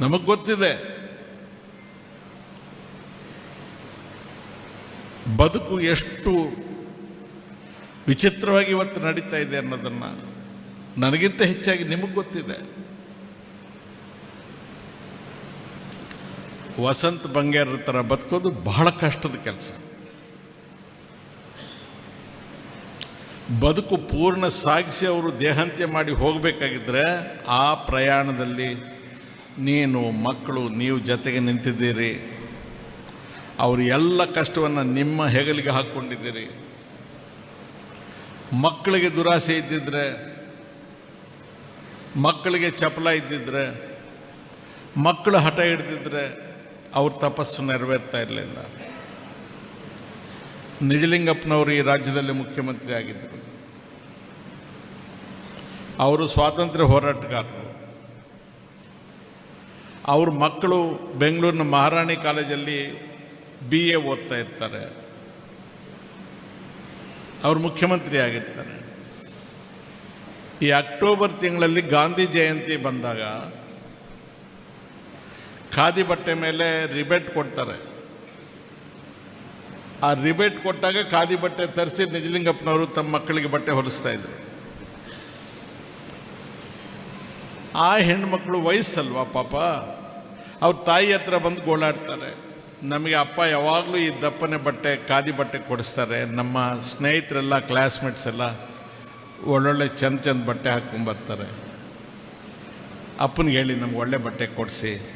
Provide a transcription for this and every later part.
ನಮಗೆ ಗೊತ್ತಿದೆ. ಬದುಕು ಎಷ್ಟು ವಿಚಿತ್ರವಾಗಿ ಇವತ್ತು ನಡೀತಾ ಇದೆ ಅನ್ನೋದನ್ನ ನನಗಿಂತ ಹೆಚ್ಚಾಗಿ ನಿಮಗೆ ಗೊತ್ತಿದೆ. ವಸಂತ ಬಂಗೇರ ಥರ ಬದುಕೋದು ಬಹಳ ಕಷ್ಟದ ಕೆಲಸ. ಬದುಕು ಪೂರ್ಣ ಸಾಗಿಸಿ ಅವರು ದೇಹಾಂತ್ಯ ಮಾಡಿ ಹೋಗಬೇಕಾಗಿದ್ರೆ ಆ ಪ್ರಯಾಣದಲ್ಲಿ ನೀನು ಮಕ್ಕಳು, ನೀವು ಜೊತೆಗೆ ನಿಂತಿದ್ದೀರಿ. ಅವರು ಎಲ್ಲ ಕಷ್ಟವನ್ನು ನಿಮ್ಮ ಹೆಗಲಿಗೆ ಹಾಕ್ಕೊಂಡಿದ್ದೀರಿ. ಮಕ್ಕಳಿಗೆ ದುರಾಸೆ ಇದ್ದಿದ್ರೆ, ಮಕ್ಕಳಿಗೆ ಚಪಲ ಇದ್ದಿದ್ರೆ, ಮಕ್ಕಳು ಹಠ ಹಿಡ್ದಿದ್ರೆ ಅವ್ರ ತಪಸ್ಸು ನೆರವೇರ್ತಾ ಇರಲಿಲ್ಲ. ನಿಜಲಿಂಗಪ್ಪನವರು ಈ ರಾಜ್ಯದಲ್ಲಿ ಮುಖ್ಯಮಂತ್ರಿ ಆಗಿದ್ದರು. ಅವರು ಸ್ವಾತಂತ್ರ್ಯ ಹೋರಾಟಗಾರರು. ಅವ್ರ ಮಕ್ಕಳು ಬೆಂಗಳೂರಿನ ಮಹಾರಾಣಿ ಕಾಲೇಜಲ್ಲಿ ಬಿ ಎ ಓದ್ತಾ ಇರ್ತಾರೆ. ಅವರು ಮುಖ್ಯಮಂತ್ರಿ ಆಗಿರ್ತಾರೆ. ಈ ಅಕ್ಟೋಬರ್ ತಿಂಗಳಲ್ಲಿ ಗಾಂಧಿ ಜಯಂತಿ ಬಂದಾಗ ಖಾದಿ ಬಟ್ಟೆ ಮೇಲೆ ರಿಬೇಟ್ ಕೊಡ್ತಾರೆ. ಆ ರಿಬೇಟ್ ಕೊಟ್ಟಾಗ ಖಾದಿ ಬಟ್ಟೆ ತರಿಸಿ ನಿಜಲಿಂಗಪ್ಪನವರು ತಮ್ಮ ಮಕ್ಕಳಿಗೆ ಬಟ್ಟೆ ಹೊಲಿಸ್ತಾ ಇದ್ರು. ಆ ಹೆಣ್ಮಕ್ಳು ವಯಸ್ಸಲ್ವಾ ಪಾಪ? ಅವ್ರ ತಾಯಿ ಹತ್ರ ಬಂದು ಗೋಳಾಡ್ತಾರೆ. ನಮಗೆ ಅಪ್ಪ ಯಾವಾಗಲೂ ಈ ದಪ್ಪನೆ ಬಟ್ಟೆ, ಖಾದಿ ಬಟ್ಟೆ ಕೊಡಿಸ್ತಾರೆ. ನಮ್ಮ ಸ್ನೇಹಿತರೆಲ್ಲ ಕ್ಲಾಸ್ಮೇಟ್ಸ್ ಎಲ್ಲ ಒಳ್ಳೊಳ್ಳೆ ಚಂದ ಚಂದ ಬಟ್ಟೆ ಹಾಕ್ಕೊಂಬರ್ತಾರೆ. ಅಪ್ಪನಿಗೆ ಹೇಳಿ, ನಮ್ಗೆ ಒಳ್ಳೆ ಬಟ್ಟೆ ಕೊಡಿಸಿ.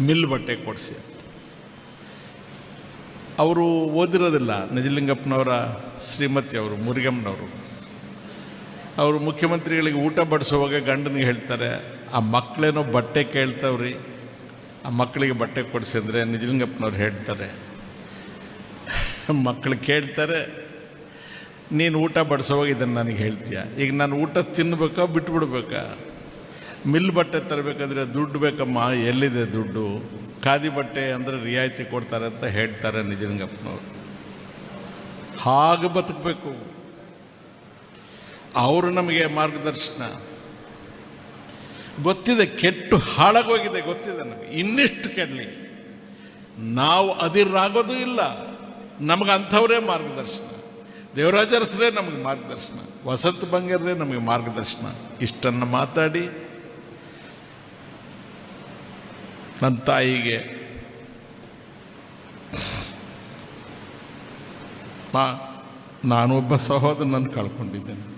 ಮಿಲ್ ಬಟ್ಟೆ ಕೊಡಿಸಿ ಅವರು ಓದಿರೋದಿಲ್ಲ. ನಿಜಲಿಂಗಪ್ಪನವರ ಶ್ರೀಮತಿ ಅವರು, ಮುರುಗಮ್ಮನವರು. ಅವರು ಮುಖ್ಯಮಂತ್ರಿಗಳಿಗೆ ಊಟ ಬಡಿಸುವಾಗ ಗಂಡನಿಗೆ ಹೇಳ್ತಾರೆ ಆ ಮಕ್ಕಳೇನೋ ಬಟ್ಟೆ ಕೇಳ್ತಾವ್ರಿ. ಆ ಮಕ್ಕಳಿಗೆ ಬಟ್ಟೆ ಕೊಡಿಸಿದ್ರೆ ನಿಜಲಿಂಗಪ್ಪನವ್ರು ಹೇಳ್ತಾರೆ. ಮಕ್ಕಳು ಕೇಳ್ತಾರೆ, ನೀನು ಊಟ ಬಡಿಸೋವಾಗ ಇದನ್ನು ನನಗೆ ಹೇಳ್ತೀಯ? ಈಗ ನಾನು ಊಟ ತಿನ್ನಬೇಕಾ ಬಿಟ್ಬಿಡ್ಬೇಕಾ? ಮಿಲ್ ಬಟ್ಟೆ ತರಬೇಕಾದ್ರೆ ದುಡ್ಡು ಬೇಕಮ್ಮ, ಎಲ್ಲಿದೆ ದುಡ್ಡು? ಖಾದಿ ಬಟ್ಟೆ ಅಂದರೆ ರಿಯಾಯಿತಿ ಕೊಡ್ತಾರೆ ಅಂತ ಹೇಳ್ತಾರೆ ನಿಜಲಿಂಗಪ್ಪನವ್ರು. ಹಾಗೆ ಬದುಕಬೇಕು. ಅವರು ನಮಗೆ ಮಾರ್ಗದರ್ಶನ. ಗೊತ್ತಿದೆ, ಕೆಟ್ಟು ಹಾಳಾಗೋಗಿದೆ ಗೊತ್ತಿದೆ ನಮಗೆ. ಇನ್ನಿಷ್ಟು ಕೆಡಲಿ. ನಾವು ಅದಿರಾಗೋದು ಇಲ್ಲ. ನಮಗೆ ಅಂಥವರೇ ಮಾರ್ಗದರ್ಶನ. ದೇವರಾಜರಸರೇ ನಮಗೆ ಮಾರ್ಗದರ್ಶನ. ವಸಂತ ಬಂಗರೇ ನಮಗೆ ಮಾರ್ಗದರ್ಶನ. ಇಷ್ಟನ್ನು ಮಾತಾಡಿ. ನನ್ನ ತಾಯಿಗೆ ನಾನೊಬ್ಬ ಸಹೋದರನನ್ನು ಕಳ್ಕೊಂಡಿದ್ದೇನೆ.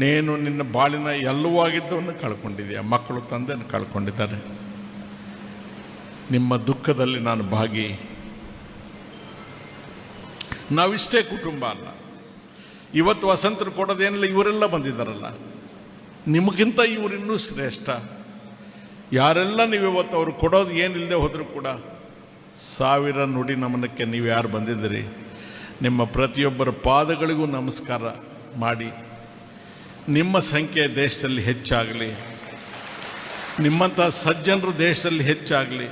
ನೀನು ನಿನ್ನ ಬಾಳಿನ ಎಲ್ಲವೂ ಆಗಿದ್ದವನ್ನು ಕಳ್ಕೊಂಡಿದೆಯಾ? ಮಕ್ಕಳು ತಂದೆಯನ್ನು ಕಳ್ಕೊಂಡಿದ್ದಾರೆ. ನಿಮ್ಮ ದುಃಖದಲ್ಲಿ ನಾನು ಭಾಗಿ. ನಾವಿಷ್ಟೇ ಕುಟುಂಬ ಅಲ್ಲ. ಇವತ್ತು ವಸಂತರು ಕೊಡೋದೇನಿಲ್ಲ, ಇವರೆಲ್ಲ ಬಂದಿದ್ದಾರಲ್ಲ. ನಿಮಗಿಂತ ಇವರಿನ್ನೂ ಶ್ರೇಷ್ಠ. ಯಾರೆಲ್ಲ ನೀವು ಇವತ್ತು ಅವರು ಕೊಡೋದು ಏನಿಲ್ಲದೆ ಹೋದರೂ ಕೂಡ, ಸಾವಿರ ನುಡಿ ನಮನಕ್ಕೆ ನೀವು ಯಾರು ಬಂದಿದ್ದೀರಿ? ನಿಮ್ಮ ಪ್ರತಿಯೊಬ್ಬರ ಪಾದಗಳಿಗೂ ನಮಸ್ಕಾರ ಮಾಡಿ. ನಿಮ್ಮ ಸಂಖ್ಯೆ ದೇಶದಲ್ಲಿ ಹೆಚ್ಚಾಗಲಿ. ನಿಮ್ಮಂಥ ಸಜ್ಜನರು ದೇಶದಲ್ಲಿ ಹೆಚ್ಚಾಗಲಿ.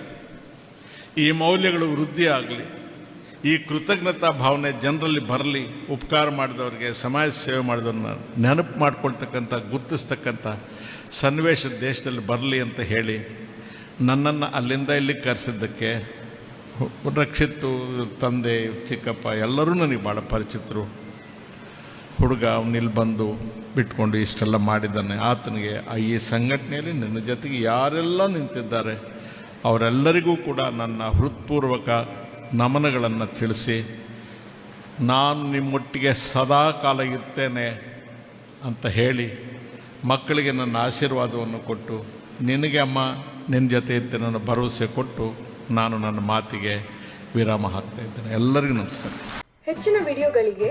ಈ ಮೌಲ್ಯಗಳು ವೃದ್ಧಿ ಆಗಲಿ ಈ ಕೃತಜ್ಞತಾ ಭಾವನೆ ಜನರಲ್ಲಿ ಬರಲಿ. ಉಪಕಾರ ಮಾಡಿದವರಿಗೆ, ಸಮಾಜ ಸೇವೆ ಮಾಡಿದವ್ರನ್ನ ನೆನಪು ಮಾಡ್ಕೊಳ್ತಕ್ಕಂಥ, ಗುರುತಿಸ್ತಕ್ಕಂಥ ಸನ್ನಿವೇಶ ದೇಶದಲ್ಲಿ ಬರಲಿ ಅಂತ ಹೇಳಿ ನನ್ನನ್ನು ಅಲ್ಲಿಂದ ಇಲ್ಲಿ ಕರೆಸಿದ್ದಕ್ಕೆ ರಕ್ಷಿತ್ತು ತಂದೆ, ಚಿಕ್ಕಪ್ಪ ಎಲ್ಲರೂ ನನಗೆ ಭಾಳ ಪರಿಚಿತರು. ಹುಡುಗ ಅವನಿಲ್ಲಿ ಬಂದು ಬಿಟ್ಕೊಂಡು ಇಷ್ಟೆಲ್ಲ ಮಾಡಿದ್ದಾನೆ. ಆತನಿಗೆ ಆ ಈ ಸಂಘಟನೆಯಲ್ಲಿ ನಿನ್ನ ಜೊತೆಗೆ ಯಾರೆಲ್ಲ ನಿಂತಿದ್ದಾರೆ. ಅವರೆಲ್ಲರಿಗೂ ಕೂಡ ನನ್ನ ಹೃತ್ಪೂರ್ವಕ ನಮನಗಳನ್ನು ತಿಳಿಸಿ, ನಾನು ನಿಮ್ಮೊಟ್ಟಿಗೆ ಸದಾ ಕಾಲ ಇರ್ತೇನೆ ಅಂತ ಹೇಳಿ, ಮಕ್ಕಳಿಗೆ ನನ್ನ ಆಶೀರ್ವಾದವನ್ನು ಕೊಟ್ಟು, ನಿನಗೆ ಅಮ್ಮ ನಿನ್ನ ಜೊತೆ ಇರ್ತೇನೆ ನನ್ನ ಭರವಸೆ ಕೊಟ್ಟು ನಾನು ನನ್ನ ಮಾತಿಗೆ ವಿರಾಮ ಹಾಕ್ತಾ ಇದ್ದೇನೆ. ಎಲ್ಲರಿಗೂ ನಮಸ್ಕಾರ. ಹೆಚ್ಚಿನ ವಿಡಿಯೋಗಳಿಗೆ